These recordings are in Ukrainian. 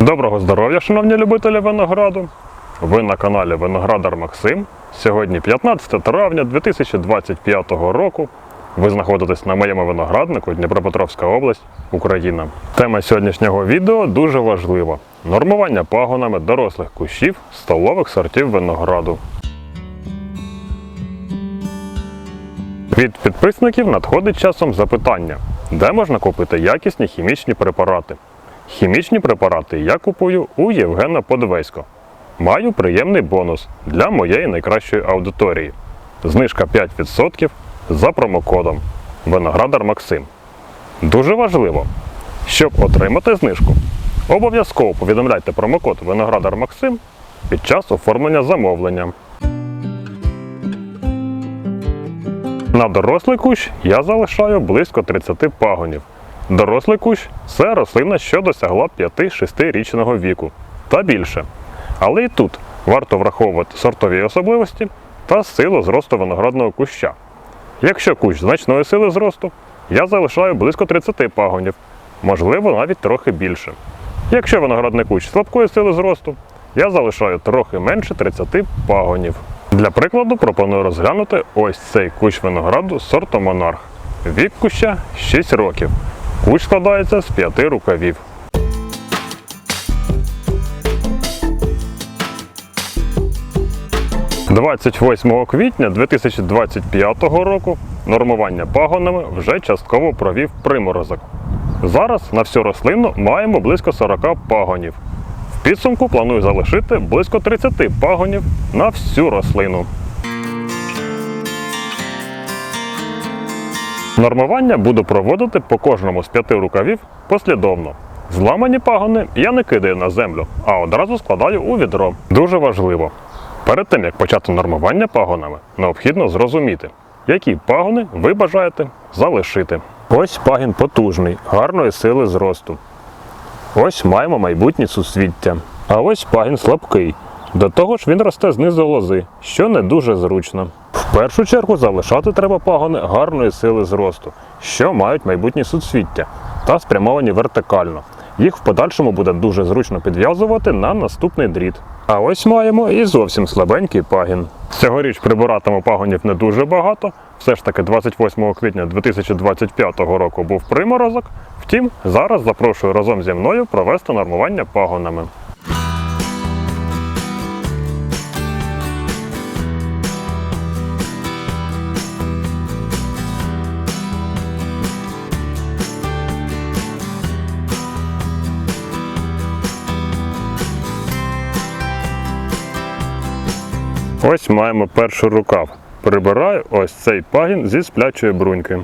Доброго здоров'я, шановні любителі винограду! Ви на каналі Виноградар Максим. Сьогодні 15 травня 2025 року. Ви знаходитесь на моєму винограднику Дніпропетровська область, Україна. Тема сьогоднішнього відео дуже важлива: нормування пагонами дорослих кущів столових сортів винограду. Від підписників надходить часом запитання, де можна купити якісні хімічні препарати. Хімічні препарати я купую у Євгена Подвесько. Маю приємний бонус для моєї найкращої аудиторії. Знижка 5% за промокодом Виноградар Максим. Дуже важливо, щоб отримати знижку, обов'язково повідомляйте промокод Виноградар Максим під час оформлення замовлення. На дорослий кущ я залишаю близько 30 пагонів. Дорослий кущ це рослина, що досягла 5-6 річного віку та більше. Але і тут варто враховувати сортові особливості та силу зросту виноградного куща. Якщо кущ значної сили зросту, я залишаю близько 30 пагонів, можливо навіть трохи більше. Якщо виноградний кущ слабкої сили зросту, я залишаю трохи менше 30 пагонів. Для прикладу пропоную розглянути ось цей кущ винограду сорту Монарх. Вік куща 6 років. Кущ складається з 5 рукавів. – 28 квітня 2025 року нормування пагонами вже частково провів приморозок. Зараз на всю рослину маємо близько 40 пагонів. В підсумку планую залишити близько 30 пагонів на всю рослину. Нормування буду проводити по кожному з п'яти рукавів послідовно. Зламані пагони я не кидаю на землю, а одразу складаю у відро. Дуже важливо. Перед тим як почати нормування пагонами, необхідно зрозуміти, які пагони ви бажаєте залишити. Ось пагін потужний, гарної сили зросту. Ось маємо майбутнє суцвіття. А ось пагін слабкий. До того ж він росте знизу лози, що не дуже зручно. Першу чергу залишати треба пагони гарної сили зросту, що мають майбутнє суцвіття та спрямовані вертикально. Їх в подальшому буде дуже зручно підв'язувати на наступний дріт. А ось маємо і зовсім слабенький пагін. Цьогоріч прибиратиму пагонів не дуже багато. Все ж таки 28 квітня 2025 року був приморозок. Втім, зараз запрошую разом зі мною провести нормування пагонами. Ось маємо перший рукав. Прибираю ось цей пагін зі сплячої бруньки.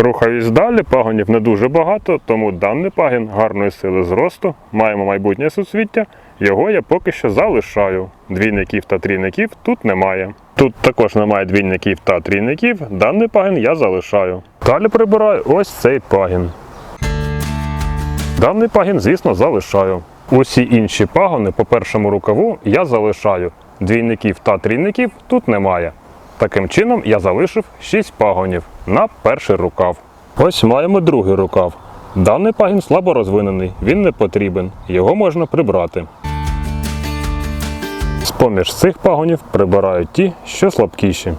Рухаюсь далі, пагонів не дуже багато, тому даний пагін гарної сили зросту, маємо майбутнє суцвіття, його я поки що залишаю. Двійників та трійників тут немає. Тут також немає двійників та трійників, даний пагін я залишаю. Далі прибираю ось цей пагін. Даний пагін, звісно, залишаю. Усі інші пагони по першому рукаву я залишаю. Двійників та трійників тут немає. Таким чином я залишив 6 пагонів на перший рукав. Ось маємо другий рукав. Даний пагін слабо розвинений, він не потрібен, його можна прибрати. З-поміж цих пагонів прибираю ті, що слабкіші.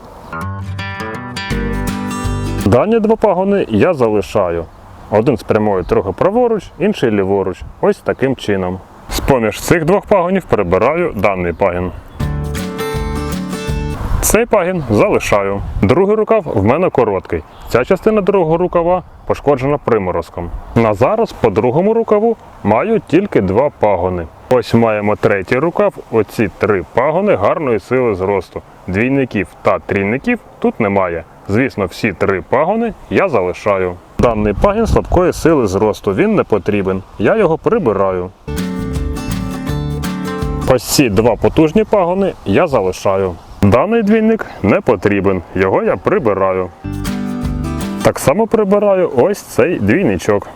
Дані два пагони я залишаю. Один спрямує трохи праворуч, інший ліворуч. Ось таким чином. З-поміж цих двох пагонів прибираю даний пагін. Цей пагін залишаю. Другий рукав в мене короткий. Ця частина другого рукава пошкоджена приморозком. На зараз по другому рукаву маю тільки два пагони. Ось маємо третій рукав. Оці три пагони гарної сили зросту. Двійників та трійників тут немає. Звісно, всі три пагони я залишаю. Даний пагін слабкої сили зросту, він не потрібен. Я його прибираю. Ось ці два потужні пагони я залишаю. Даний двійник не потрібен, його я прибираю. Так само прибираю ось цей двійничок.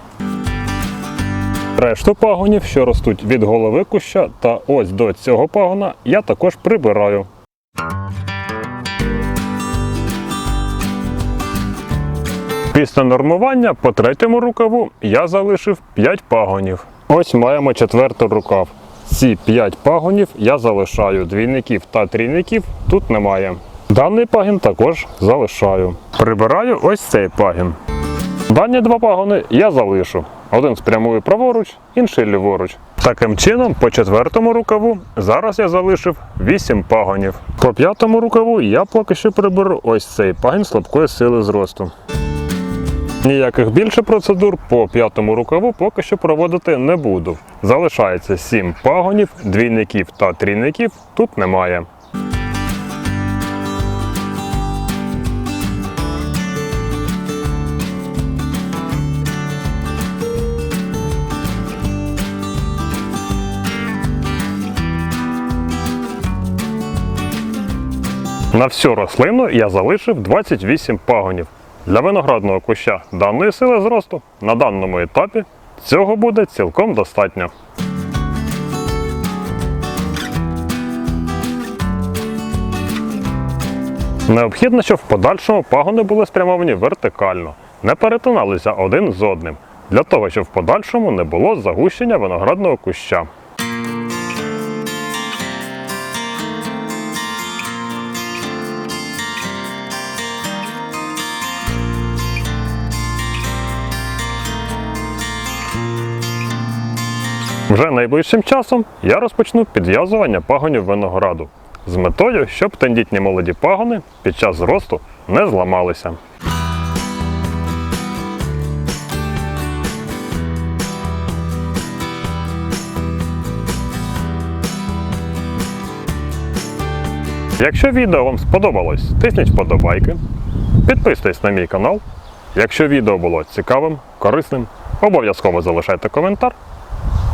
Решту пагонів, що ростуть від голови куща та ось до цього пагона, я також прибираю. Після нормування по третьому рукаву я залишив 5 пагонів. Ось маємо четвертий рукав. Ці 5 пагонів я залишаю. Двійників та трійників тут немає. Даний пагін також залишаю. Прибираю ось цей пагін. Дані два пагони я залишу. Один спрямую праворуч, інший ліворуч. Таким чином, по четвертому рукаву зараз я залишив 8 пагонів. По п'ятому рукаву я поки що приберу ось цей пагін слабкої сили зросту. Ніяких більше процедур по п'ятому рукаву поки що проводити не буду. Залишається 7 пагонів, двійників та трійників тут немає. На всю рослину я залишив 28 пагонів. Для виноградного куща даної сили зросту на даному етапі цього буде цілком достатньо. Необхідно, щоб в подальшому пагони були спрямовані вертикально, не перетиналися один з одним, для того, щоб в подальшому не було загущення виноградного куща. Вже найближчим часом я розпочну підв'язування пагонів винограду з метою, щоб тендітні молоді пагони під час зросту не зламалися. Якщо відео вам сподобалось, тисніть вподобайки, підписуйтесь на мій канал. Якщо відео було цікавим, корисним, обов'язково залишайте коментар.